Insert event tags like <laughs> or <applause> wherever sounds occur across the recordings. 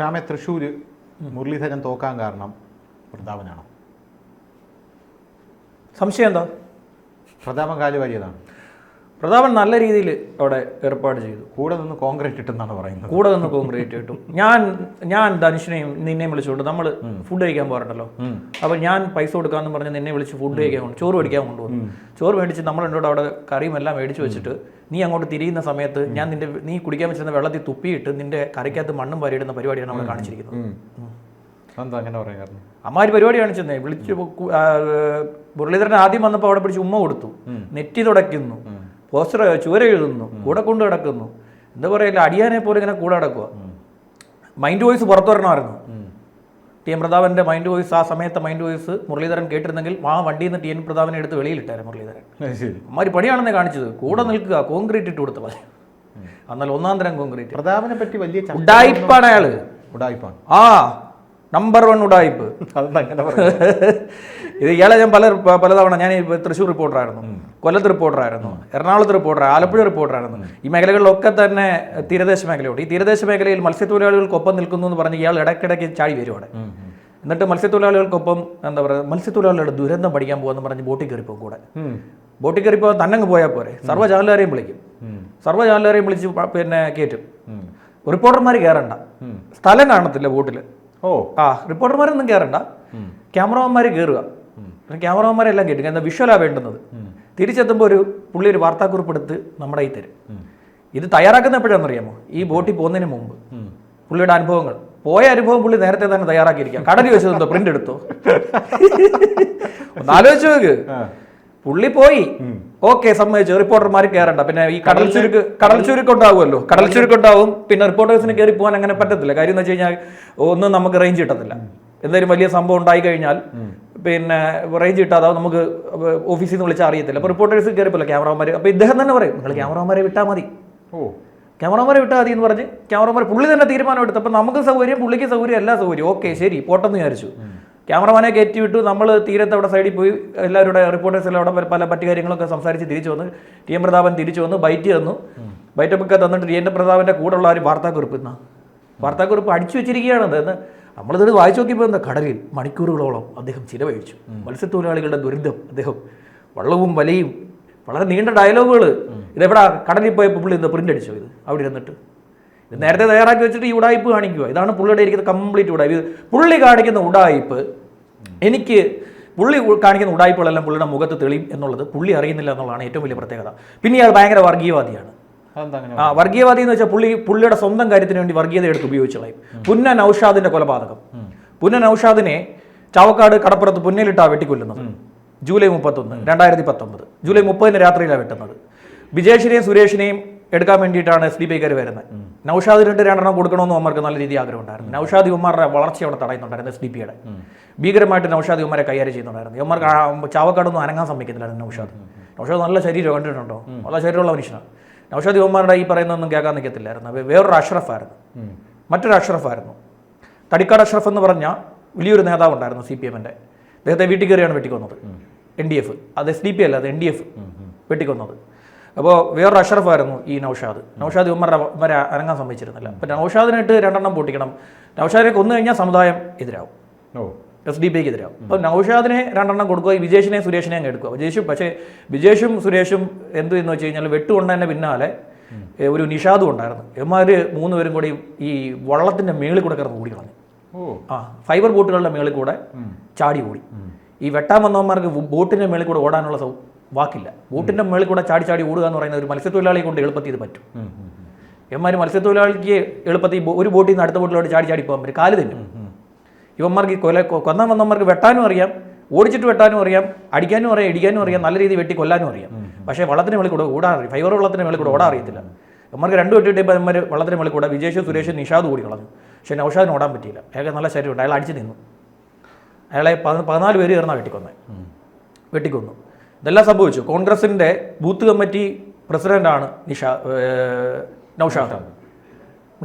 ഷാമെ തൃശ്ശൂർ മുരളീധരൻ തോക്കാൻ കാരണം പ്രതാപനാണ് സംശയം എന്താ? പ്രതാപം കാലുവാരിയതാണ്. പ്രതാപൻ നല്ല രീതിയിൽ അവിടെ ഏർപ്പാട് ചെയ്തു. കൂടെ നിന്ന് കോൺക്രീറ്റ് ഇട്ടെന്നാണ് പറയുന്നത്. കൂടെ നിന്ന് കോൺക്രീറ്റ് കിട്ടും ഞാൻ ഞാൻ ധനുഷിനെയും നിന്നെയും വിളിച്ചുകൊണ്ട് നമ്മൾ ഫുഡ് കഴിക്കാൻ പോരണ്ടല്ലോ അപ്പൊ അപ്പോൾ ഞാൻ പൈസ കൊടുക്കാന്ന് പറഞ്ഞ് നിന്നെ വിളിച്ച് ഫുഡ് കഴിക്കാൻ കൊണ്ട് ചോറ് മേടിക്കാൻ കൊണ്ടുവന്നു. ചോറ് മേടിച്ച് നമ്മൾ എന്നോട് അവിടെ കറിയും എല്ലാം മേടിച്ച് വെച്ചിട്ട് നീ അങ്ങോട്ട് തിരിയുന്ന സമയത്ത് ഞാൻ നിന്റെ നീ കുടിക്കാൻ വെച്ചിരുന്ന വെള്ളത്തിൽ തുപ്പിയിട്ട് നിന്റെ കറിക്കകത്ത് മണ്ണും പരിയിടുന്ന പരിപാടിയാണ് നമ്മൾ കാണിച്ചിരിക്കുന്നത്. എന്താ അങ്ങനെ പറയാൻ കാരണം അമ്മാര് പരിപാടി കാണിച്ചെന്നേ വിളിച്ച് മുരളീധരൻ ആദ്യം വന്നപ്പോൾ അവിടെ പിടിച്ച് ഉമ്മ കൊടുത്തു. നെറ്റി തുടയ്ക്കുന്നു. പോസ്റ്റർ ചുവര എഴുതുന്നു കൂടെ കൊണ്ട് കിടക്കുന്നു എന്താ പറയുക അടിയാനെ പോലെ ഇങ്ങനെ കൂടെ കിടക്കുക മൈൻഡ് വോയിസ് പുറത്തു വരണമായിരുന്നു. ടി എം പ്രതാപന്റെ മൈൻഡ് വോയിസ് ആ സമയത്തെ മൈൻഡ് വോയിസ് മുരളീധരൻ കേട്ടിരുന്നെങ്കിൽ ആ വണ്ടിയിൽ നിന്ന് ടി എൻ പ്രതാപനെ എടുത്ത് വെളിയിലിട്ടായിരുന്നു മുരളീധരൻ. അമ്മാരി പണിയാണെന്നേ കാണിച്ചത്. കൂടെ നിൽക്കുക കോൺക്രീറ്റ് ഇട്ട് കൊടുത്ത പോലെ എന്നാൽ ഒന്നാം തരം കോൺക്രീറ്റ് പ്രതാപനെ പറ്റി വലിയ ഉഡായിപ്പാണ് അയാൾ. ഉഡായിപ്പാണ് ആ. നമ്പർ വൺ ഉടായ്പ് ഇത് ഇയാളെ ഞാൻ പല പലതവണ ഞാൻ തൃശ്ശൂർ റിപ്പോർട്ടറായിരുന്നു. കൊല്ലത്ത് റിപ്പോർട്ടറായിരുന്നു. എറണാകുളത്ത് റിപ്പോർട്ടർ ആലപ്പുഴ റിപ്പോർട്ടറായിരുന്നു. ഈ മേഖലകളിലൊക്കെ തന്നെ തീരദേശ മേഖലയുണ്ട്. ഈ തീരദേശ മേഖലയിൽ മത്സ്യത്തൊഴിലാളികൾക്കൊപ്പം നിൽക്കുന്നു എന്ന് പറഞ്ഞ് ഇയാൾ ഇടയ്ക്കിടയ്ക്ക് ചാടി വരും അവിടെ. ഉം, ഉം. എന്നിട്ട് മത്സ്യത്തൊഴിലാളികൾക്കൊപ്പം എന്താ പറയുക മത്സ്യത്തൊഴിലാളികളുടെ ദുരന്തം പഠിക്കാൻ പോകുമെന്ന് പറഞ്ഞ് ബോട്ടിൽ പോകും കൂടെ. ബോട്ടിൽ കയറിപ്പോ തന്നെ അങ്ങ് പോയാൽ പോരെ. സർവ ചാനലുകാരെയും വിളിക്കും. സർവ ചാനലുകാരെയും വിളിച്ച് പിന്നെ കയറ്റും. റിപ്പോർട്ടർമാർ കയറണ്ട. സ്ഥലം കാണത്തില്ല ബോട്ടിൽ ഓ. ആ റിപ്പോർട്ടർമാരൊന്നും കയറണ്ട ക്യാമറമാന്മാർ കയറുക ക്യാമറമാന്മാരെല്ലാം കേട്ടു എന്താ വിഷ്വലാ വേണ്ടുന്നത്. തിരിച്ചെത്തുമ്പോൾ ഒരു പുള്ളി ഒരു വാർത്താക്കുറിപ്പ് എടുത്ത് നമ്മുടെ കയ്യിൽ തരും. ഇത് തയ്യാറാക്കുന്ന എപ്പോഴാണെന്നറിയാമോ ഈ ബോട്ടിൽ പോകുന്നതിന് മുമ്പ് പുള്ളിയുടെ അനുഭവങ്ങൾ. പോയ അനുഭവം പുള്ളി നേരത്തെ തന്നെ തയ്യാറാക്കിയിരിക്കാം. കടലിൽ വെച്ചതെന്തോ പ്രിന്റ് എടുത്തോ? <laughs> ഒന്ന് ആലോചിച്ച് നോക്ക്. പുള്ളി പോയി. ഓക്കെ സമ്മതിച്ചു. റിപ്പോർട്ടർമാർ കയറണ്ട പിന്നെ ഈ കടൽ ചുരുക്ക് കടൽ ചുരുക്ക് ഉണ്ടാവുമല്ലോ കടൽ ചുരുക്ക് ഉണ്ടാവും പിന്നെ റിപ്പോർട്ടേഴ്സിന് കയറി പോകാൻ അങ്ങനെ പറ്റത്തില്ല. കാര്യം എന്ന് വെച്ച് കഴിഞ്ഞാൽ ഒന്നും നമുക്ക് റേഞ്ച് കിട്ടത്തില്ല. എന്തെങ്കിലും വലിയ സംഭവം ഉണ്ടായി കഴിഞ്ഞാൽ പിന്നെ റേഞ്ച് കിട്ടാതെ നമുക്ക് ഓഫീസിൽ നിന്ന് വിളിച്ചാൽ അറിയത്തില്ല. അപ്പോൾ റിപ്പോർട്ടേഴ്സ് കയറിപ്പല്ലോ ക്യാമറമാർ അപ്പോൾ ഇദ്ദേഹം തന്നെ പറയും നിങ്ങൾ ക്യാമറമാരെ വിട്ടാൽ മതി. ഓ. ക്യാമറമാരെ വിട്ടാൽ മതി എന്ന് പറഞ്ഞ് ക്യാമറമാർ പുള്ളി തന്നെ തീരുമാനം എടുത്തു. അപ്പൊ നമുക്ക് സൗകര്യം പുള്ളിക്ക് സൗകര്യം എല്ലാ സൗകര്യം. ഓക്കെ ശരി പോട്ടെന്ന് വിചാരിച്ചു. ക്യാമറമാനെ കയറ്റി വിട്ടു നമ്മൾ തീരത്ത് അവിടെ സൈഡിൽ പോയി. എല്ലാവരുടെ റിപ്പോർട്ടേഴ്സ് എല്ലാം അവിടെ പല മറ്റു കാര്യങ്ങളൊക്കെ സംസാരിച്ച് തിരിച്ചു വന്ന്. ടി എം പ്രതാപൻ തിരിച്ചു വന്ന് ബൈറ്റ് തന്നു. ബൈറ്റപ്പൊക്കെ തന്നിട്ട് ടി എൻ പ്രതാപന്റെ കൂടെയുള്ള ഒരു വാർത്താക്കുറിപ്പ് എന്നാ വാർത്താക്കുറിപ്പ് അടിച്ചു വെച്ചിരിക്കുകയാണ് എന്ന് നമ്മളിത് വായിച്ചു നോക്കിയപ്പോൾ എന്താ കടലിൽ മണിക്കൂറുകളോളം അദ്ദേഹം ചിലവഴിച്ചു. മത്സ്യത്തൊഴിലാളികളുടെ ദുരിതം അദ്ദേഹം വള്ളവും വലയും വളരെ നീണ്ട ഡയലോഗുകൾ ഇതെവിടാ? കടലിൽ പോയപ്പോൾ പുള്ളി എന്താ പ്രിന്റ് അടിച്ചോ ഇത്? അവിടെ ഇരുന്നിട്ട്. ഇത് നേരത്തെ തയ്യാറാക്കി വെച്ചിട്ട് ഈ ഉടായ്പ് കാണിക്കുക. ഇതാണ് പുള്ളിയുടെ ഇരിക്കുന്ന കംപ്ലീറ്റ് ഉടായ്പ് പുള്ളി കാണിക്കുന്ന ഉടായ്പ് എനിക്ക് പുള്ളി കാണിക്കുന്ന ഉടായ്പകളെല്ലാം പുള്ളിയുടെ മുഖത്ത് തെളിയും എന്നുള്ളത് പുള്ളി അറിയുന്നില്ല എന്നുള്ളതാണ് ഏറ്റവും വലിയ പ്രത്യേകത. പിന്നെ ഇയാൾ ഭയങ്കര വർഗീയവാദിയാണ്. ആ വർഗീയവാദി എന്ന് വെച്ചാൽ പുള്ളി പുള്ളിയുടെ സ്വന്തം കാര്യത്തിന് വേണ്ടി വർഗീയത എടുത്ത് ഉപയോഗിച്ചു കളയും പുന്ന നൌഷാദിന്റെ കൊലപാതകം. പുന്ന നൌഷാദിനെ ചാവക്കാട് കടപ്പുറത്ത് പുന്നയിലിട്ടാ വെട്ടിക്കൊല്ലുന്നത്. ജൂലൈ മുപ്പത്തൊന്ന് രണ്ടായിരത്തി പത്തൊമ്പത്. ജൂലൈ മുപ്പതിന് രാത്രിയിലാണ് വെട്ടുന്നത്. വിജേഷിനെയും സുരേഷിനെയും എടുക്കാൻ വേണ്ടിയിട്ടാണ് എസ് ഡി പി കയറി വരുന്നത്. നൌഷാദിനിട്ട് രണ്ടെണ്ണം കൊടുക്കണമെന്ന് ഉമ്മർക്ക് നല്ല രീതി ആഗ്രഹം ഉണ്ടായിരുന്നു നൌഷാദി ഉമ്മാരുടെ വളർച്ച അവിടെ തടയുന്നുണ്ടായിരുന്നു എസ് ഡി പിയുടെ ഭീകരമായിട്ട് നൌഷാദി ഉമ്മരെ കൈകാര്യം ചെയ്യുന്നുണ്ടായിരുന്നു. ഉമ്മർക്ക് ചാവക്കാടൊന്നും അനങ്ങാൻ സമ്മതിക്കുന്നില്ലായിരുന്നു നൌഷാദ്. നൌഷാദ് നല്ല ശരീരം കണ്ടിട്ടുണ്ടോ? നല്ല ശരീരമുള്ള മനുഷ്യനാണ്. നൌഷാദ് ഉമ്മാരുടെ ഈ പറയുന്നതൊന്നും കേൾക്കാൻ നിൽക്കത്തില്ലായിരുന്നു വേറൊരു അഷ്റഫായിരുന്നു. മറ്റൊരു അഷ്റഫായിരുന്നു. തടിക്കാട് അഷ്റഫ് എന്ന് പറഞ്ഞ വലിയൊരു നേതാവ് ഉണ്ടായിരുന്നു സി പി എമ്മിന്റെ അദ്ദേഹത്തെ വീട്ടിൽ കയറിയാണ് വെട്ടിക്കൊന്നത്. N D F. അത് എസ് ഡി പി അല്ല അത് എൻ ഡി എഫ് വെട്ടിക്കൊന്നത്. അപ്പോൾ വേറൊരു അഷറഫായിരുന്നു ഈ നൌഷാദ്. നൌഷാദ് ഉമ്മറെ ഉമ്മരെ അനങ്ങാൻ സമ്മതിച്ചിരുന്നില്ല. അപ്പം നൌഷാദിനായിട്ട് രണ്ടെണ്ണം പൊട്ടിക്കണം. നൌഷാദിനെ കൊന്നു കഴിഞ്ഞാൽ സമുദായം എതിരാവും. എസ് ഡി പിക്ക് എതിരാവും. അപ്പോൾ നൌഷാദിനെ രണ്ടെണ്ണം കൊടുക്കുക ഈ വിജേഷിനെ സുരേഷിനെ അങ്ങ് എടുക്കുക. വിജേഷും പക്ഷേ വിജേഷും സുരേഷും എന്ത് എന്ന് വെച്ച് കഴിഞ്ഞാൽ വെട്ടുകൊണ്ട് തന്നെ പിന്നാലെ ഒരു നിഷാദും ഉണ്ടായിരുന്നു. എമാർ മൂന്ന് പേരും കൂടി ഈ വള്ളത്തിന്റെ മേളിൽ കൂടെ കിടന്ന് ഓടി കളഞ്ഞു. ആ ഫൈബർ ബോട്ടുകളുടെ മേളിൽ കൂടെ ചാടി ഓടി. ഈ വെട്ടാൻ വന്നവന്മാർക്ക് ബോട്ടിന്റെ മേളിൽ കൂടെ ഓടാനുള്ള വാക്കില്ല. ബോട്ടിന്റെ മേളിൽ കൂടെ ചാടി ചാടി ഓടുക എന്ന് പറയുന്ന ഒരു മത്സ്യത്തൊഴിലാളിയെ കൊണ്ട് എളുപ്പത്തിൽ ഇത് പറ്റും. ഇവന്മാർ മത്സ്യത്തൊഴിലാളിക്ക് എളുപ്പത്തിൽ ഒരു ബോട്ടിൽ നിന്ന് അടുത്ത ബോട്ടിലോട്ട് ചാടി ചാടി പോകാൻ പറ്റും. കാൽ തന്നെ ഇവന്മാർക്ക് കൊല കൊന്നാൻ വന്നവന്മാർക്ക് വെട്ടാനും അറിയാം. ഓടിച്ചിട്ട് വെട്ടാനും അറിയാം. അടിക്കാനും അറിയാം ഇടിക്കാനും അറിയാം. നല്ല രീതിയിൽ വെട്ടി കൊല്ലാനും അറിയാം. പക്ഷേ വള്ളത്തിന് മേളിൽ കൂടെ ഓടാൻ അറിയാം. ഫൈബർ വള്ളത്തിന് മേളിൽ കൂടെ ഓടാൻ അറിയത്തില്ല. ഇവന്മാർക്ക് രണ്ട് വെട്ടിയിട്ട് ഇപ്പം ഇവന്മാർ വള്ളത്തിന് മേളിൽ കൂടെ വിജേഷ് സുരേഷ് നിഷാദ് കൂടി കളഞ്ഞു. പക്ഷേ നൌഷാദിന് ഓടാൻ പറ്റിയില്ല. അയാൾക്ക് നല്ല ശരീരമുണ്ട്. അയാൾ അടിച്ചു നിന്നു. അയാളെ പതി- പതിനാല് പേര് ചേർന്നാണ് വെട്ടിക്കൊന്നത് വെട്ടിക്കൊന്നു. ഇതെല്ലാം സംഭവിച്ചു. കോൺഗ്രസിന്റെ ബൂത്ത് കമ്മിറ്റി പ്രസിഡന്റാണ് നിഷാ നൌഷാദ്.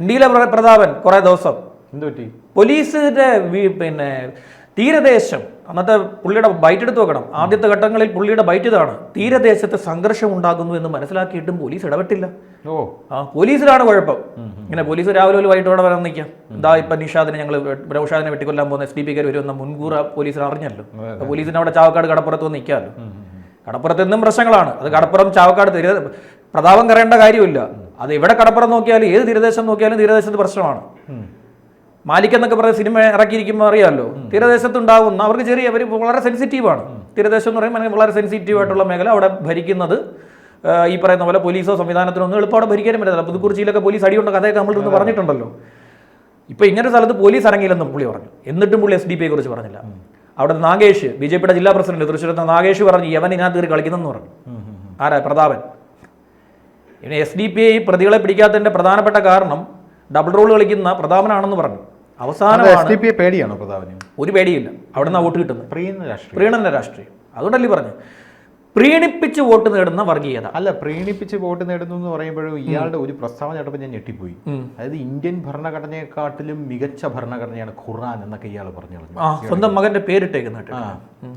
ഇന്ത്യയിലെ പ്രതാപൻ കുറേ ദിവസം എന്തുപറ്റി? പോലീസിന്റെ പിന്നെ തീരദേശം അന്നത്തെ പുള്ളിയുടെ ബൈറ്റ് എടുത്ത് വെക്കണം. ആദ്യത്തെ ഘട്ടങ്ങളിൽ പുള്ളിയുടെ ബൈറ്റ് ഇതാണ്. തീരദേശത്ത് സംഘർഷം ഉണ്ടാകുന്നു എന്ന് മനസ്സിലാക്കിയിട്ടും പോലീസ് ഇടപെട്ടില്ല. ഓ. ആ പോലീസിലാണ് കുഴപ്പം. ഇങ്ങനെ പോലീസ് രാവിലെ ഒരു വൈകിട്ടോടെ വരാൻ നിൽക്കാം. ഇതാ ഇപ്പൊ നിഷാദിനെ ഞങ്ങൾ നൌഷാദിനെ വെട്ടിക്കൊല്ലാൻ പോകുന്ന എസ് ഡി പിക്കാർ വരുമെന്ന മുൻകൂർ ആ പോലീസിന് അറിഞ്ഞല്ലോ. പോലീസിന് അവിടെ ചാവക്കാട് കടപ്പുറത്ത് നിൽക്കാമല്ലോ. കടപ്പുറത്ത് എന്നും പ്രശ്നങ്ങളാണ്. അത് കടപ്പുറം ചാവക്കാട് തീര പ്രതാപം കറയേണ്ട കാര്യമില്ല. അത് എവിടെ കടപ്പുറം നോക്കിയാലും ഏത് തീരദേശം നോക്കിയാലും തീരദേശത്ത് പ്രശ്നമാണ്. മാലിക് എന്നൊക്കെ പറയുന്ന സിനിമ ഇറക്കിയിരിക്കുമ്പോൾ അറിയാമല്ലോ തീരദേശത്ത് ഉണ്ടാകുന്ന അവർക്ക് ചെറിയ അവർ വളരെ സെൻസിറ്റീവാണ് തീരദേശം എന്ന് പറയുമ്പോൾ വളരെ സെൻസിറ്റീവ് ആയിട്ടുള്ള മേഖല അവിടെ ഭരിക്കുന്നത്. ഈ പറയുന്ന പോലെ പോലീസോ സംവിധാനത്തിനോ ഒന്നും എളുപ്പം അവിടെ ഭരിക്കാനും പറ്റില്ല പുതുക്കുറിച്ചിയിലൊക്കെ പോലീസ് അടിയുണ്ട്? കഥയൊക്കെ നമ്മൾ ഇന്ന് പറഞ്ഞിട്ടുണ്ടല്ലോ. ഇപ്പൊ ഇങ്ങനെ സ്ഥലത്ത് പോലീസ് ഇറങ്ങിയില്ലെന്നും പുള്ളി പറഞ്ഞു. എന്നിട്ടും പുള്ളി എസ് ഡി പിയെ കുറിച്ച് പറഞ്ഞില്ല. അവിടെ നാഗേഷ് ബി ജെ പിയുടെ ജില്ലാ പ്രസിഡന്റ് തൃശ്ശൂരത്തെ നാഗേഷ് പറഞ്ഞു യവൻ ഇതിനകത്ത് കയറി കളിക്കുന്നെന്ന് പറഞ്ഞു. ആരാ? പ്രതാപൻ. ഇനി എസ് ഡി പി ഐ പ്രതികളെ പിടിക്കാത്തതിന്റെ പ്രധാനപ്പെട്ട കാരണം ഡബിൾ റോൾ കളിക്കുന്ന പ്രതാപനാണെന്ന് പറഞ്ഞു. എസ് ഡി പി പേടിയാണോ പ്രതാപന്? ഒരു പേടിയില്ല. അവിടെ നിന്ന് വോട്ട് കിട്ടുന്നത്. പ്രീണ രാഷ്ട്രീയം. പ്രീണന രാഷ്ട്രീയം. അതുകൊണ്ടല്ലേ പറഞ്ഞു പ്രീണിപ്പിച്ച് വോട്ട് നേടുന്ന വർഗീയത. അല്ല പ്രീണിപ്പിച്ച് വോട്ട് നേടുന്നു എന്ന് പറയുമ്പോഴും ഇയാളുടെ ഒരു പ്രസ്താവന കേട്ടപ്പോൾ ഞാൻ ഞെട്ടിപ്പോയി. അതായത് ഇന്ത്യൻ ഭരണഘടനയെക്കാട്ടിലും മികച്ച ഭരണഘടനയാണ് ഖുർആൻ എന്നൊക്കെ ഇയാൾ പറഞ്ഞു സ്വന്തം മകന്റെ പേരിട്ടേക്കുന്ന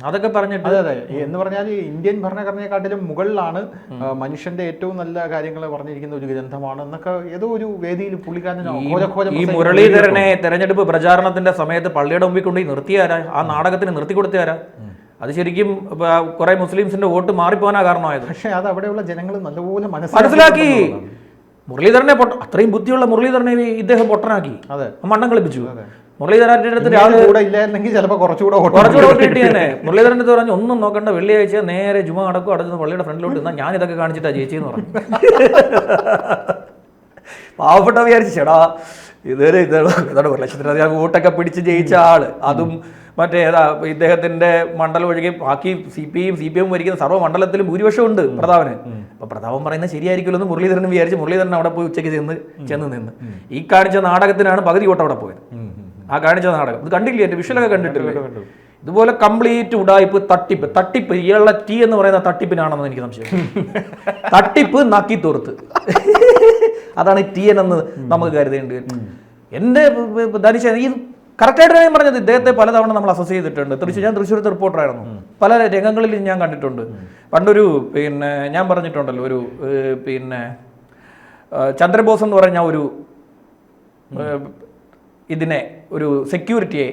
അതൊക്കെ പറഞ്ഞിട്ട് അതെ അതെ. എന്ന് പറഞ്ഞാൽ ഇന്ത്യൻ ഭരണഘടനയെക്കാട്ടിലും മുകളിലാണ് മനുഷ്യന്റെ ഏറ്റവും നല്ല കാര്യങ്ങൾ പറഞ്ഞിരിക്കുന്ന ഒരു ഗ്രന്ഥമാണ് എന്നൊക്കെ ഏതോ ഒരു വേദിയിൽ പുള്ളിക്കാരൻ ഈ മുരളീധരനെ തെരഞ്ഞെടുപ്പ് പ്രചാരണത്തിന്റെ സമയത്ത് പള്ളിയുടെ മുമ്പിൽ കൊണ്ടുപോയി നിർത്തിയാരാ? ആ നാടകത്തിന് നിർത്തി കൊടുത്തയാരാ അത് ശരിക്കും കുറെ മുസ്ലിംസിന്റെ വോട്ട് മാറിപ്പോകാനാ കാരണമായത്. പക്ഷേ അത് അവിടെയുള്ള ജനങ്ങൾ നല്ലപോലെ മനസ്സിലാക്കി മുരളീധരനെ പൊട്ട അത്രയും ബുദ്ധിയുള്ള മുരളീധരനെ ഇദ്ദേഹം പൊട്ടനാക്കി. അതെ. മണ്ണം കളിപ്പിച്ചു. മുരളീധരന്റെ അടുത്ത് രാവിലെ ഇയാൾ കൂടെ ഇല്ലായിരുന്നെങ്കിൽ ചിലപ്പോൾ കുറച്ചുകൂടെ വോട്ട് കുറച്ചുകൂടെ വോട്ട് തന്നെ അടുത്ത് പറഞ്ഞു ഒന്നും നോക്കണ്ട വെള്ളിയാഴ്ച നേരെ ജുമ അടക്കും അടച്ച് പള്ളിയുടെ ഫ്രണ്ടിലോട്ട് നിന്നാൽ ഞാൻ ഇതൊക്കെ കാണിച്ചിട്ടാ ചേച്ചിന്ന് പറഞ്ഞു. <laughs> പാവപ്പെട്ട വിചാരിച്ചു ചേടാ ഇതുവരെ ഇതാണ് ഇതാണ് ഒരു ലക്ഷത്തിലധികം വോട്ടൊക്കെ പിടിച്ച് ജയിച്ച ആൾ. അതും മറ്റേ ഏതാ ഇദ്ദേഹത്തിന്റെ മണ്ഡലം ഒഴികെ ബാക്കി സി പി ഐയും സി പി എം ഭരിക്കുന്ന സർവ മണ്ഡലത്തിലും ഭൂരിപക്ഷം ഉണ്ട് പ്രതാപന് അപ്പൊ പ്രതാപൻ പറയുന്നത് ശരിയായിരിക്കുമല്ലോ എന്ന് മുരളീധരൻ വിചാരിച്ച് മുരളീധരൻ അവിടെ പോയി ഉച്ചയ്ക്ക് ചെന്ന് ചെന്ന് നിന്ന്. ഈ കാണിച്ച നാടകത്തിനാണ് പകുതി കോട്ട അവിടെ പോയത്. ആ കാണിച്ച നാടകം. ഇത് കണ്ടില്ലേ എന്റെ വിഷലൊക്കെ കണ്ടിട്ടില്ലേ? ഇതുപോലെ കംപ്ലീറ്റ് ഉടായ്പ് തട്ടിപ്പ്. തട്ടിപ്പ് ഇയാളുടെ ടീ എന്ന് പറയുന്ന തട്ടിപ്പിനാണെന്ന് എനിക്ക് സംശയം. <laughs> തട്ടിപ്പ് നക്കി തോർത്ത്. <laughs> അതാണ് ടി എൻ എന്ന് നമുക്ക് കരുതേണ്ടി വരും. എന്റെ ധനിച്ച ഈ കറക്റ്റായിട്ട് ഞാൻ പറഞ്ഞത് ഇദ്ദേഹത്തെ പലതവണ നമ്മൾ അസസ് ചെയ്തിട്ടുണ്ട്. തൃശ്ശൂർ ഞാൻ തൃശ്ശൂരത്തെ റിപ്പോർട്ടറായിരുന്നു. പല രംഗങ്ങളിലും ഞാൻ കണ്ടിട്ടുണ്ട്. പണ്ടൊരു പിന്നെ ഞാൻ പറഞ്ഞിട്ടുണ്ടല്ലോ ഒരു പിന്നെ ചന്ദ്രബോസ് എന്ന് പറഞ്ഞ ഒരു ഇതിനെ ഒരു സെക്യൂരിറ്റിയെ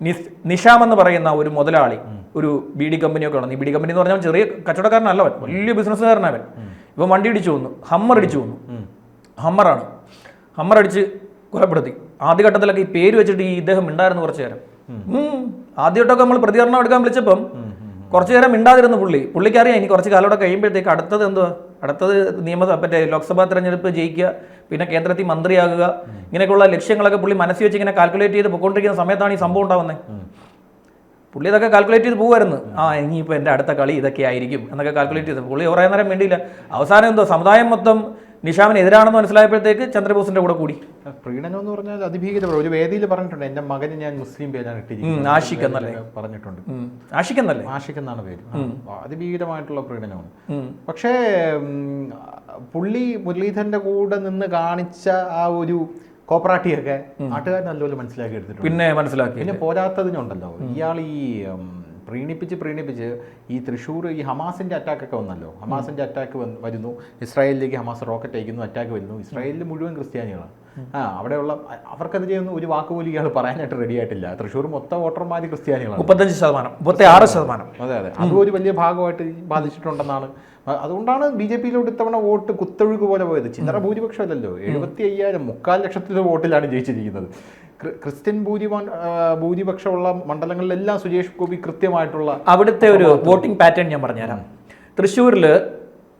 നിസ് നിഷാം എന്ന് പറയുന്ന ഒരു മുതലാളി ഒരു ബി ഡി കമ്പനിയൊക്കെ ഉണ്ട് ഈ ബി ഡി കമ്പനി എന്ന് പറഞ്ഞാൽ ചെറിയ കച്ചവടക്കാരനല്ല അവൻ. വലിയ ബിസിനസ്സുകാരനവൻ ഇവൻ വണ്ടി ഇടിച്ചു വന്നു. ഹമ്മർ ഇടിച്ചു വന്നു. ഹമ്മറാണ്. ഹമ്മർ അടിച്ച് കൊലപ്പെടുത്തി. ആദ്യഘട്ടത്തിലൊക്കെ ഈ പേര് വെച്ചിട്ട് ഈ ഇദ്ദേഹം ഉണ്ടായിരുന്നു കുറച്ചു നേരം. ആദ്യമായിട്ടൊക്കെ നമ്മൾ പ്രതികരണം എടുക്കാൻ വിളിച്ചപ്പം കുറച്ചു നേരം മിണ്ടാതിരുന്നു പുള്ളി. പുള്ളിക്കറിയാം ഇനി കുറച്ച് കാലം കൂടെ കഴിയുമ്പോഴത്തേക്ക് അടുത്തത് എന്തുവാ? അടുത്തത് നിയമസഭ മറ്റേ ലോക്സഭാ തെരഞ്ഞെടുപ്പ് ജയിക്കുക പിന്നെ കേന്ദ്രത്തിൽ മന്ത്രിയാകുക ഇങ്ങനെയൊക്കെയുള്ള ലക്ഷ്യങ്ങളൊക്കെ പുള്ളി മനസ്സിൽ വെച്ച് ഇങ്ങനെ കാൽക്കുലേറ്റ് ചെയ്ത് പൊക്കോണ്ടിരിക്കുന്ന സമയത്താണ് ഈ സംഭവം ഉണ്ടാവുന്നത്. പുള്ളി ഇതൊക്കെ കാൽക്കുലേറ്റ് ചെയ്ത് പോകുമായിരുന്നു ആ ഇനിയിപ്പോൾ എന്റെ അടുത്ത കളി ഇതൊക്കെ ആയിരിക്കും എന്നൊക്കെ കാൽക്കുലേറ്റ് ചെയ്ത്. പുള്ളി കുറേ നേരം വേണ്ടിയില്ല അവസാനം എന്തോ സമുദായം മൊത്തം നിഷാമിന് എതിരാണെന്ന് മനസ്സിലായപ്പോഴത്തേക്ക് ചന്ദ്രബോസിന്റെ കൂടെ കൂടി. പ്രീണനം എന്ന് പറഞ്ഞാൽ അതിഭീകര ഒരു വേദിയിൽ പറഞ്ഞിട്ടുണ്ട്. എന്റെ മകന് ഞാൻ മുസ്ലിം പേരാണ് ഇട്ടിരിക്കുന്നത്. ആഷിഖ് എന്നല്ലേ? പറഞ്ഞിട്ടുണ്ട്. ആഷിഖ് എന്നാണ് പേര്. അതിഭീകരമായിട്ടുള്ള പ്രീണനമാണ്. പക്ഷേ പുള്ളി മുരളീധരന്റെ കൂടെ നിന്ന് കാണിച്ച ആ ഒരു കോപ്പറാട്ടിയൊക്കെ നാട്ടുകാർ നല്ലപോലെ മനസ്സിലാക്കി എടുത്തിട്ടുണ്ട്. പിന്നെ മനസ്സിലാക്കി പിന്നെ പോരാത്തതിനുണ്ടല്ലോ. ഇയാൾ ഈ പ്രീണിപ്പിച്ച് പ്രീണിപ്പിച്ച് ഈ തൃശ്ശൂർ ഈ ഹമാസിന്റെ അറ്റാക്കൊക്കെ വന്നല്ലോ. ഹമാസിന്റെ അറ്റാക്ക് വരുന്നു. ഇസ്രായേലിലേക്ക് ഹമാസ് റോക്കറ്റ് അയക്കുന്നു അറ്റാക്ക് വരുന്നു. ഇസ്രായേലിൽ മുഴുവൻ ക്രിസ്ത്യാനികളാണ്. ആ അവിടെയുള്ള അവർക്കെതിരെ ഒന്നും ഒരു വാക്ക് പോലും ഇയാൾ പറയാനായിട്ട് റെഡി ആയിട്ടില്ല. തൃശ്ശൂർ മൊത്തം വോട്ടർമാർ ക്രിസ്ത്യാനികളാണ്. മുപ്പത്തഞ്ച് ശതമാനം മുപ്പത്തി ആറ് ശതമാനം. അതെ അതെ. അതും ഒരു വലിയ ഭാഗമായിട്ട് ബാധിച്ചിട്ടുണ്ടെന്നാണ്. അതുകൊണ്ടാണ് ബി ജെ പിയിലോട്ട് ഇത്തവണ വോട്ട് കുത്തൊഴുക്ക് പോലെ പോയത്. ചില്ലറ ഭൂരിപക്ഷമല്ലല്ലോ. എഴുപത്തി അയ്യായിരം മുക്കാൽ ലക്ഷത്തിലെ വോട്ടിലാണ് ജയിച്ചിരിക്കുന്നത്. ക്രിസ്ത്യൻ ഭൂരിപ ഭൂരിപക്ഷമുള്ള മണ്ഡലങ്ങളിലെല്ലാം സുരേഷ് ഗോപി കൃത്യമായിട്ടുള്ള അവിടുത്തെ ഒരു വോട്ടിംഗ് പാറ്റേൺ ഞാൻ പറഞ്ഞുതരാം. തൃശ്ശൂരിൽ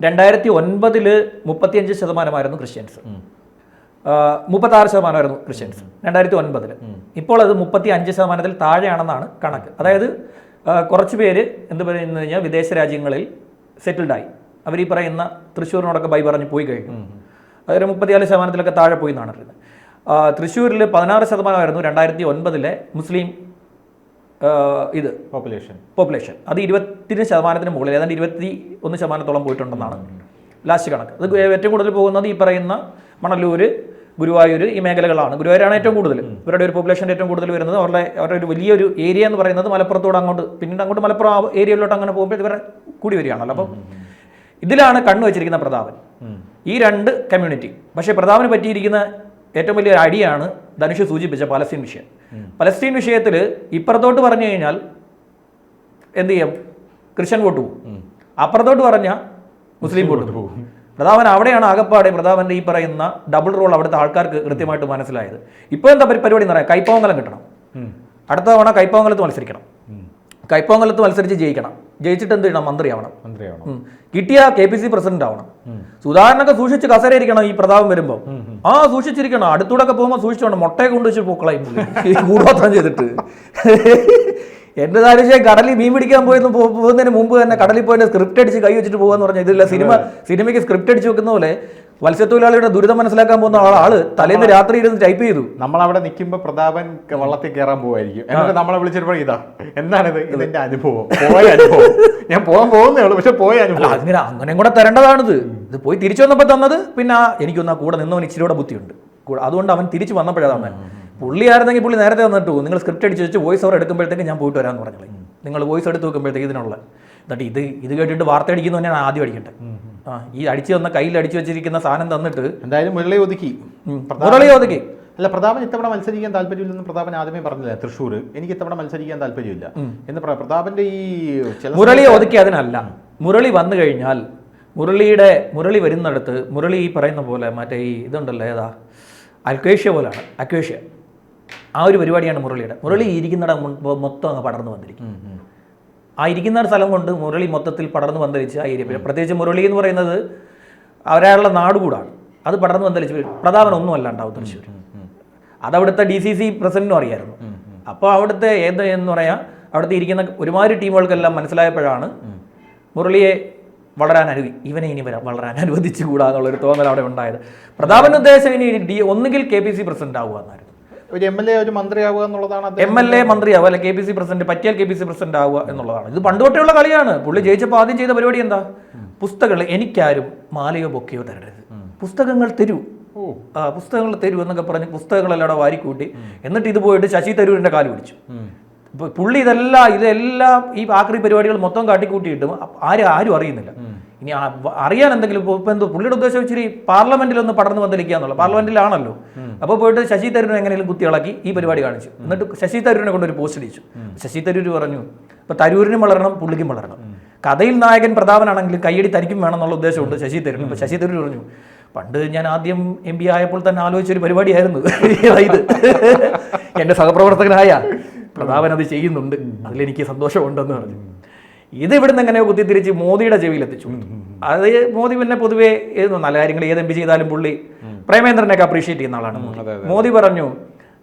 രണ്ടായിരത്തി ഒൻപതിൽ മുപ്പത്തിയഞ്ച് ശതമാനമായിരുന്നു ക്രിസ്ത്യൻസ്. മുപ്പത്താറ് ശതമാനമായിരുന്നു ക്രിസ്ത്യൻസ് രണ്ടായിരത്തി ഒൻപതിൽ ഇപ്പോൾ അത് മുപ്പത്തി അഞ്ച് ശതമാനത്തിൽ താഴെയാണെന്നാണ് കണക്ക്. അതായത് കുറച്ച് പേര് എന്ത് പറയുന്നത് കഴിഞ്ഞാൽ വിദേശ രാജ്യങ്ങളിൽ സെറ്റിൽഡായി. അവർ ഈ പറയുന്ന തൃശ്ശൂരിനോടൊക്കെ ബൈ പറഞ്ഞ് പോയി കഴിഞ്ഞു. അതൊരു മുപ്പത്തിനാല് ശതമാനത്തിലൊക്കെ താഴെ പോയി എന്നാണ് അറിയുന്നത്. തൃശ്ശൂരിൽ പതിനാറ് ശതമാനമായിരുന്നു രണ്ടായിരത്തി ഒൻപതിലെ മുസ്ലിം ഇത്. പോപ്പുലേഷൻ പോപ്പുലേഷൻ അത് ഇരുപത്തിന് ശതമാനത്തിന് മുകളിൽ ഏതാണ്ട് ഇരുപത്തി ഒന്ന് ശതമാനത്തോളം പോയിട്ടുണ്ടെന്നാണ് ലാസ്റ്റ് കണക്ക്. അത് ഏറ്റവും കൂടുതൽ പോകുന്നത് ഈ പറയുന്ന മണലൂര് ഗുരുവായൂർ ഈ മേഖലകളാണ്. ഗുരുവായൂരാണ് ഏറ്റവും കൂടുതൽ. ഇവരുടെ ഒരു പോപ്പുലേഷന്റെ ഏറ്റവും കൂടുതൽ വരുന്നത്. അവരുടെ അവരുടെ ഒരു വലിയൊരു ഏരിയ എന്ന് പറയുന്നത് മലപ്പുറത്തോട് അങ്ങോട്ട് പിന്നീട് അങ്ങോട്ട് മലപ്പുറം ആ ഏരിയയിലോട്ട് അങ്ങനെ പോകുമ്പോൾ ഇവരെ കൂടി വരികയാണല്ലോ. അപ്പം ഇതിലാണ് കണ്ണു വെച്ചിരിക്കുന്ന പ്രതാപൻ. ഈ രണ്ട് കമ്മ്യൂണിറ്റി പക്ഷേ പ്രതാപന് പറ്റിയിരിക്കുന്ന ഏറ്റവും വലിയ അടിയാണ് ധനുഷ് സൂചിപ്പിച്ച പലസ്തീൻ വിഷയം. പലസ്തീൻ വിഷയത്തിൽ ഇപ്പുറത്തോട്ട് പറഞ്ഞു കഴിഞ്ഞാൽ എന്ത് ചെയ്യും? ക്രിസ്ത്യൻ വോട്ട് പോകും. അപ്പുറത്തോട്ട് പറഞ്ഞാൽ മുസ്ലിം വോട്ട് പോകും. പ്രതാപൻ അവിടെയാണ് ആകപ്പാടെ പ്രതാപന്റെ ഈ പറയുന്ന ഡബിൾ റോൾ അവിടുത്തെ ആൾക്കാർക്ക് കൃത്യമായിട്ട് മനസ്സിലായത്. ഇപ്പോൾ എന്താ പരി- പരിപാടി എന്ന് പറയാം? കൈപ്പാവങ്കലം കിട്ടണം. അടുത്ത തവണ കൈപ്പാവങ്കലത്ത് മത്സരിക്കണം. കൈപ്പാവങ്കലത്ത് മത്സരിച്ച് ജയിക്കണം. ജയിച്ചിട്ട് എന്ത് ചെയ്യണം? മന്ത്രിയാവണം. മന്ത്രിയാവണം. കിട്ടിയ കെ പി സി പ്രസിഡന്റ് ആവണം സുധാകരനൊക്കെ സൂക്ഷിച്ച് കസരയിരിക്കണം ഈ പ്രതാപം വരുമ്പോൾ ആ സൂക്ഷിച്ചിരിക്കണം. അടുത്തൂടെ ഒക്കെ പോകുമ്പോൾ സൂക്ഷിച്ചോണം മുട്ടയെ കൊണ്ട് വെച്ച് പൂക്കളായി കൂടോത്രം ചെയ്തിട്ട്. എന്റെ താരിശേ കടലിൽ മീൻ പിടിക്കാൻ പോയെന്ന് പോകുന്നതിന് മുമ്പ് തന്നെ കടലിൽ പോയിട്ട് സ്ക്രിപ്റ്റ് അടിച്ച് കൈ വെച്ചിട്ട് പോകാന്ന് പറഞ്ഞാൽ ഇതില്ല സിനിമ സിനിമയ്ക്ക് സ്ക്രിപ്റ്റ് അടിച്ച് വെക്കുന്ന പോലെ മത്സ്യത്തൊഴിലാളിയുടെ ദുരിതം മനസ്സിലാക്കാൻ പോകുന്ന ആൾ. തലേന്ന് രാത്രി ഇരുന്ന് ടൈപ്പ് ചെയ്തു. നമ്മൾ അവിടെ നിൽക്കുമ്പോൾ പ്രതാപൻ വള്ളത്തിൽ കയറാൻ പോവായിരിക്കും. എന്നിട്ട് നമ്മളെ വിളിച്ചിട്ട് ഇതാ എന്താണിത്? ഇതിന്റെ അനുഭവം. പോയ അനുഭവം. ഞാൻ പോകാൻ പോകുന്നേ ഉള്ളൂ പക്ഷെ പോയ അനുഭവം. അങ്ങനെ അങ്ങനെയും കൂടെ തരേണ്ടതാണിത്. ഇത് പോയി തിരിച്ചു വന്നപ്പോൾ തന്നത് പിന്നെ എനിക്കൊന്ന് ആ കൂടെ നിന്നവൻ ഇച്ചിരി കൂടെ ബുദ്ധിയുണ്ട്. അതുകൊണ്ട് അവൻ തിരിച്ചു വന്നപ്പോഴാണ് തന്നെ പുള്ളി ആയിരുന്നെങ്കിൽ പുള്ളി നേരത്തെ വന്നിട്ട് നിങ്ങൾ സ്ക്രിപ്റ്റ് അടിച്ച് വെച്ച് വോയിസ് ഓവർ എടുക്കുമ്പോഴത്തേക്ക് ഞാൻ പോയിട്ട് വരാമെന്ന് പറഞ്ഞത് നിങ്ങൾ വോയിസ് എടുത്ത് വെക്കുമ്പോഴത്തേക്ക് ഇതിനുള്ള. എന്നിട്ട് ഇത് ഇത് കേട്ടിട്ട് വാർത്ത അടിക്കുന്നു തന്നെയാണ് ആദ്യം അടിക്കേണ്ടത്. ആ ഈ അടിച്ചു തന്ന കയ്യിൽ അടിച്ചു വെച്ചിരിക്കുന്ന സാധനം തന്നിട്ട് എന്തായാലും മുരളി ഒതുക്കി. മുരളി ഒതുക്കി. അല്ല പ്രതാപൻ ഇത്തവണ മത്സരിക്കാൻ താല്പര്യമില്ലെന്ന് പ്രതാപൻ ആദ്യമേ പറഞ്ഞില്ല തൃശ്ശൂർ. എനിക്ക് ഇത്തവണ മത്സരിക്കാൻ താല്പര്യമില്ല. എന്ന് പറയാം പ്രതാപന്റെ ഈ മുരളി മുരളിയെ ഒതുക്കി അതിനല്ല. മുരളി വന്നു കഴിഞ്ഞാൽ മുരളിയുടെ മുരളി വരുന്നിടത്ത് മുരളി ഈ പറയുന്ന പോലെ മറ്റേ ഈ ഇതുണ്ടല്ലോ ഏതാ? അക്വേഷ്യ പോലാണ് അക്വേഷ്യ ആ ഒരു പരിപാടിയാണ് മുരളിയുടെ. മുരളി ഇരിക്കുന്നിടം മൊത്തം അങ്ങ് പടർന്നു വന്നിരിക്കും. ആ ഇരിക്കുന്ന ഒരു സ്ഥലം കൊണ്ട് മുരളി മൊത്തത്തിൽ പടർന്നു വന്തരിച്ച് ആ ഏരിയ പ്രത്യേകിച്ച് മുരളി എന്ന് പറയുന്നത് അവരായുള്ള നാട് കൂടാണ് അത് പടർന്നു വന്തരിച്ച് പ്രതാപൻ ഒന്നും അല്ല ഉണ്ടാവും തൃശ്ശൂർ. അതവിടുത്തെ ഡി സി സി പ്രസിഡന്റിനും അറിയായിരുന്നു. അപ്പോൾ അവിടുത്തെ ഏത് എന്ന് പറയാം അവിടുത്തെ ഇരിക്കുന്ന ഒരുമാതിരി ടീമുകൾക്കെല്ലാം മനസ്സിലായപ്പോഴാണ് മുരളിയെ വളരാൻ അനുവദി ഇവനെ ഇനി വരാം വളരാൻ അനുവദിച്ചുകൂടാ എന്നുള്ളൊരു തോന്നൽ അവിടെ ഉണ്ടായത്. പ്രതാപൻ ഉദ്ദേശം ഇനി ഡി ഒന്നുകിൽ കെ പി സി പ്രസിഡന്റ് ആവുക എന്നായിരുന്നു. ഒരു എം എൽ എ ഒരു മന്ത്രിയാവുക എന്നുള്ളതാണ് എം എൽ എ മന്ത്രിയാവുക അല്ലെ കെ പി സി പ്രസിഡന്റ് പറ്റിയാൽ കെ പി സി പ്രസിഡന്റ് ആവുക എന്നുള്ളതാണ്. ഇത് പണ്ട് തൊട്ടേയുള്ള കളിയാണ്. പുള്ളി ജയിച്ചപ്പോൾ ആദ്യം ചെയ്ത പരിപാടി എന്താ? പുസ്തകങ്ങൾ എനിക്കാരും മാലയോ ബൊക്കയോ തരരുത്. പുസ്തകങ്ങൾ തരൂ. പുസ്തകങ്ങൾ തരൂ എന്നൊക്കെ പറഞ്ഞ് പുസ്തകങ്ങളെല്ലാം വാരിക്കൂട്ടി. എന്നിട്ട് ഇത് പോയിട്ട് ശശി തരൂരിന്റെ കാൽ പിടിച്ചു. പുള്ളി ഇതെല്ലാം ഇതെല്ലാം ഈ ആക്രി പരിപാടികൾ മൊത്തം കാട്ടിക്കൂട്ടിയിട്ടും ആരും ആരും അറിയുന്നില്ല. ഇനി അറിയാൻ എന്തെങ്കിലും ഇപ്പൊ ഇപ്പൊ എന്തോ പുള്ളിയുടെ ഉദ്ദേശം ഇച്ചിരി പാർലമെന്റിൽ ഒന്ന് പടർന്നു വന്നിരിക്കുക എന്നുള്ള പാർലമെന്റിലാണല്ലോ. അപ്പോൾ പോയിട്ട് ശശി തരൂരിനെ എങ്ങനെയും കുത്തി ഇളക്കി ഈ പരിപാടി കാണിച്ചു. എന്നിട്ട് ശശി തരൂരിനെ കൊണ്ട് ഒരു പോസ്റ്റ് അടിച്ചു ശശി തരൂർ പറഞ്ഞു ഇപ്പൊ തരൂരിനും വളരണം പുള്ളിക്കും വളരണം. കഥയിൽ നായകൻ പ്രതാപനാണെങ്കിലും കയ്യടി തരിക്കും വേണമെന്നുള്ള ഉദ്ദേശമുണ്ട് ശശി തരൂർ ഇപ്പൊ ശശി തരൂർ പറഞ്ഞു പണ്ട് ഞാൻ ആദ്യം എം പി ആയപ്പോൾ തന്നെ ആലോചിച്ചൊരു പരിപാടിയായിരുന്നു. <laughs> ഇത്. എന്റെ സഹപ്രവർത്തകനായ പ്രതാപൻ അത് ചെയ്യുന്നുണ്ട്. അതിലെനിക്ക് സന്തോഷമുണ്ടെന്ന് പറഞ്ഞു. ഇത് ഇവിടുന്ന് എങ്ങനെയോ കുത്തിത്തിരിച്ച് മോദിയുടെ ചെവിയിൽ എത്തിച്ചു അത് മോദി പിന്നെ പൊതുവേ നല്ല കാര്യങ്ങൾ ഏത് എം പി ചെയ്താലും പുള്ളി പ്രേമേന്ദ്രനെയൊക്കെ അപ്രീഷിയേറ്റ് ചെയ്യുന്ന ആളാണ് മോദി. പറഞ്ഞു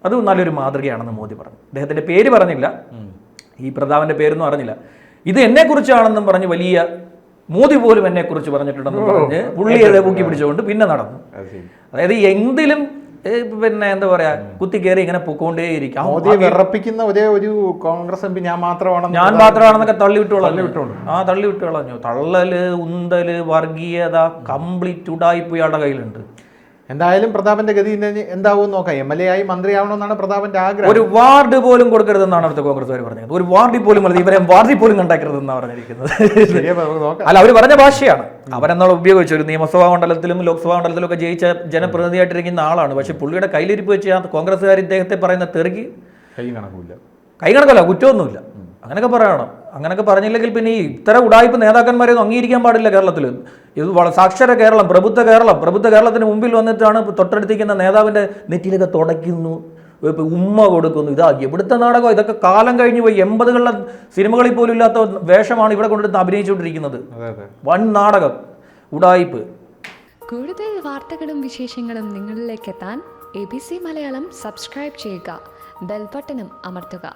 അത് നല്ലൊരു മാതൃകയാണെന്ന് മോദി പറഞ്ഞു. അദ്ദേഹത്തിന്റെ പേര് പറഞ്ഞില്ല. ഈ പ്രതാപന്റെ പേരൊന്നും അറിഞ്ഞില്ല. ഇത് എന്നെ കുറിച്ചാണെന്നും പറഞ്ഞ് വലിയ മോദി പോലും എന്നെ കുറിച്ച് പറഞ്ഞിട്ടുണ്ടെന്ന് പറഞ്ഞ് പുള്ളിയെ പൊക്കി പിടിച്ചുകൊണ്ട് പിന്നെ നടന്നു. അതായത് എന്തിലും പിന്നെ എന്താ പറയാ കുത്തി കയറി ഇങ്ങനെ പൊക്കോണ്ടേയിരിക്കും. മോദിയെ വിറപ്പിക്കുന്ന ഒരേ ഒരു കോൺഗ്രസ് എം പി ഞാൻ മാത്രമാണ് ഞാൻ മാത്രമാണെന്നൊക്കെ തള്ളി വിട്ടോളാം. ആ തള്ളി വിട്ട് കളഞ്ഞു തള്ളൽ ഉന്തൽ വർഗീയത കംപ്ലീറ്റ് ഉടായ്പ ഇയാളുടെ കയ്യിലുണ്ട്. എന്തായാലും പ്രതാപന്റെ ഗതി എന്താവും നോക്കാം. എം എൽ എ ആയി മന്ത്രിയാവണമെന്നാണ് പ്രതാപന്റെ ആഗ്രഹം. ഒരു വാർഡ് പോലും കൊടുക്കരുതെന്നാണ് അവിടുത്തെ കോൺഗ്രസ്സുകാർ പറഞ്ഞത്. ഒരു വാർഡിൽ പോലും ഇവരെ വാർഡിൽ പോലും കണ്ടാക്കരുതെന്നാണ് പറഞ്ഞിരിക്കുന്നത്. അല്ല അവർ പറഞ്ഞ ഭാഷയാണ്. അവരെന്നാൾ ഉപയോഗിച്ചു ഒരു നിയമസഭാ മണ്ഡലത്തിലും ലോക്സഭാ മണ്ഡലത്തിലും ഒക്കെ ജയിച്ച ജനപ്രതിനിധിയായിട്ടിരിക്കുന്ന ആളാണ്. പക്ഷെ പുള്ളിയുടെ കയ്യിലിരിപ്പ് വെച്ച് ആ കോൺഗ്രസ്സുകാർ ഇദ്ദേഹത്തെ പറയുന്ന തെറുകി കൈ കണക്കില്ല. കൈ കണക്കല്ല കുറ്റമൊന്നുമില്ല. അങ്ങനെയൊക്കെ പറയണം. അങ്ങനെയൊക്കെ പറഞ്ഞില്ലെങ്കിൽ പിന്നെ ഈ ഇത്തരം ഉടായ്പ നേതാക്കന്മാരെയൊന്നും അംഗീകരിക്കാൻ പാടില്ല കേരളത്തിൽ ഇത് സാക്ഷര കേരളം പ്രബുദ്ധ കേരളം. പ്രബുദ്ധ കേരളത്തിന് മുമ്പിൽ വന്നിട്ടാണ് തൊട്ടടുത്തിരിക്കുന്ന നേതാവിന്റെ നെറ്റിയിലൊക്കെ തുടയ്ക്കുന്നു. ഇപ്പോൾ ഉമ്മ കൊടുക്കുന്നു. ഇതാ എവിടുത്തെ നാടകം? ഇതൊക്കെ കാലം കഴിഞ്ഞു പോയി. എൺപതുകളിലെ സിനിമകളിൽ പോലും ഇല്ലാത്ത വേഷമാണ് ഇവിടെ കൊണ്ടുവന്ന് അഭിനയിച്ചുകൊണ്ടിരിക്കുന്നത്. അതെ അതെ. വൻ നാടകം. ഉടായിപ്പ്. കൂടുതൽ വാർത്തകളും വിശേഷങ്ങളും നിങ്ങളിലേക്ക് എത്താൻ A B C Malayalam subscribe ചെയ്യുക. ബെൽബട്ടനും അമർത്തുക.